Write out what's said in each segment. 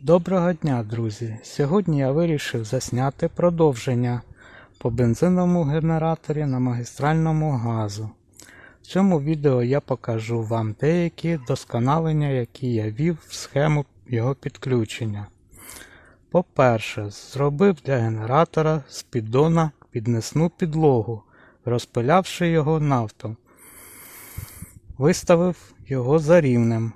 Доброго дня, друзі! Сьогодні я вирішив засняти продовження по бензиновому генераторі на магістральному газу. В цьому відео я покажу вам деякі досконалення, які я ввів в схему його підключення. По-перше, зробив для генератора з піддона піднесну підлогу, розпилявши його нафтом. Виставив його за рівнем.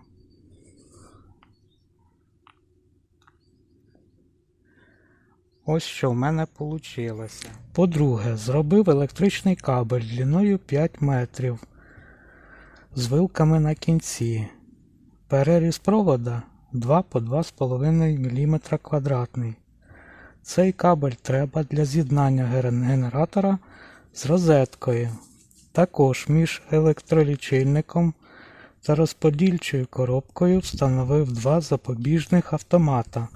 Ось що в мене вийшло. По-друге, зробив електричний кабель длиною 5 метрів з вилками на кінці. Переріз провода 2 по 2,5 мм квадратний. Цей кабель треба для з'єднання генератора з розеткою. Також між електролічильником та розподільчою коробкою встановив два запобіжних автомата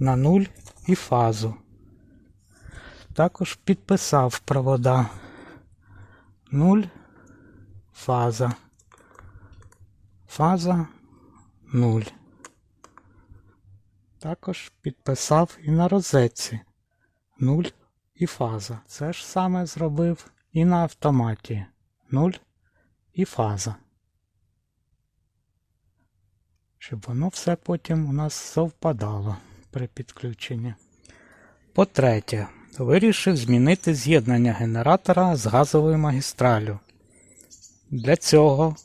на 0 і фазу. Також підписав провода 0, фаза, фаза 0. Також підписав і на розетці 0 і фаза. Це ж саме зробив і на автоматі 0 і фаза. Щоб воно все потім у нас совпадало при підключенні. По-третє, вирішив змінити з'єднання генератора з газовою магістралю. Для цього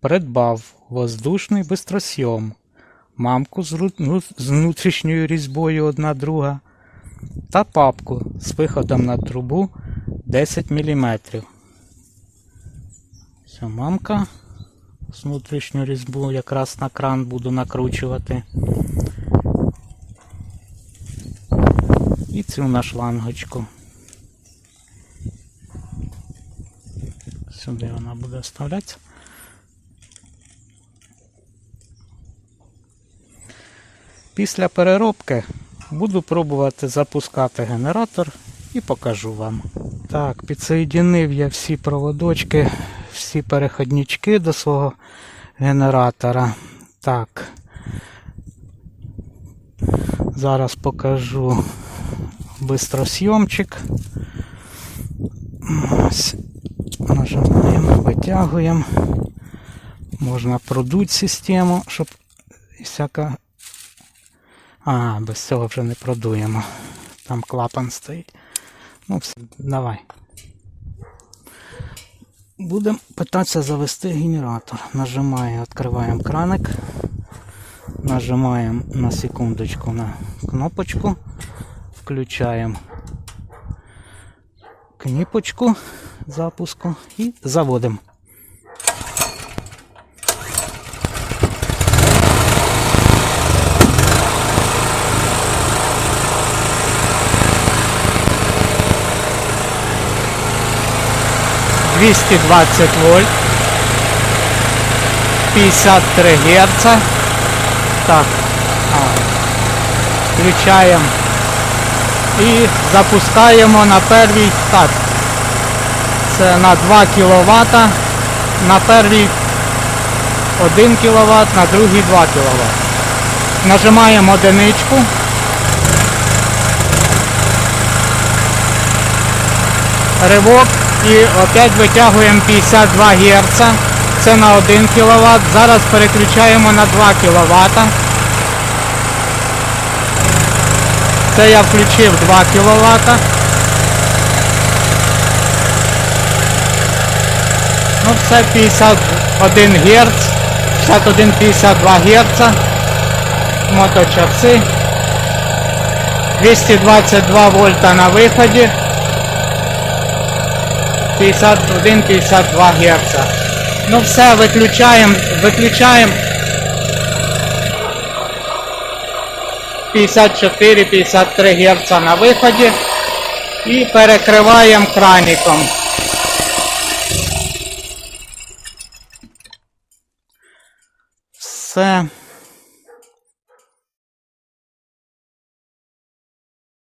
придбав воздушний бистросйом, мамку з ну, внутрішньою різьбою одна друга та папку з виходом на трубу 10 мм. Все, мамка з внутрішньою різьбою якраз на кран буду накручувати. Цю на шлангочку. Сюди вона буде вставлятися. Після переробки буду пробувати запускати генератор і покажу вам. Так, підсоєдинив я всі проводочки, всі переходнички до свого генератора. Так. Зараз покажу бистросйомчик. Ось. Нажимаємо, витягуємо. Можна продуть систему, щоб всяка. А, без цього вже не продуємо. Там клапан стоїть. Ну, все, давай. Будемо питатися завести генератор. Нажимаємо, відкриваємо краник. Нажимаємо на секундочку на кнопочку. Включаємо кнопочку запуску і заводимо. Двісті двадцять вольт, 53 Гц. Так, а, включаємо і запускаємо на первій так. Це на 2 кВт, на первій 1 кВт, на другій 2 кВт. Нажимаємо одиничку. Ривок і опять витягуємо 52 Гц. Це на 1 кВт. Зараз переключаємо на 2 кВт. Це я включив 2 кВт. Ну все 51 Гц, 61-52 Гц. Моточаси. 222 вольта на виході. 51-52 Гц. Ну все, виключаємо, виключаємо. 54-53 Гц на виході і перекриваємо краником. Все.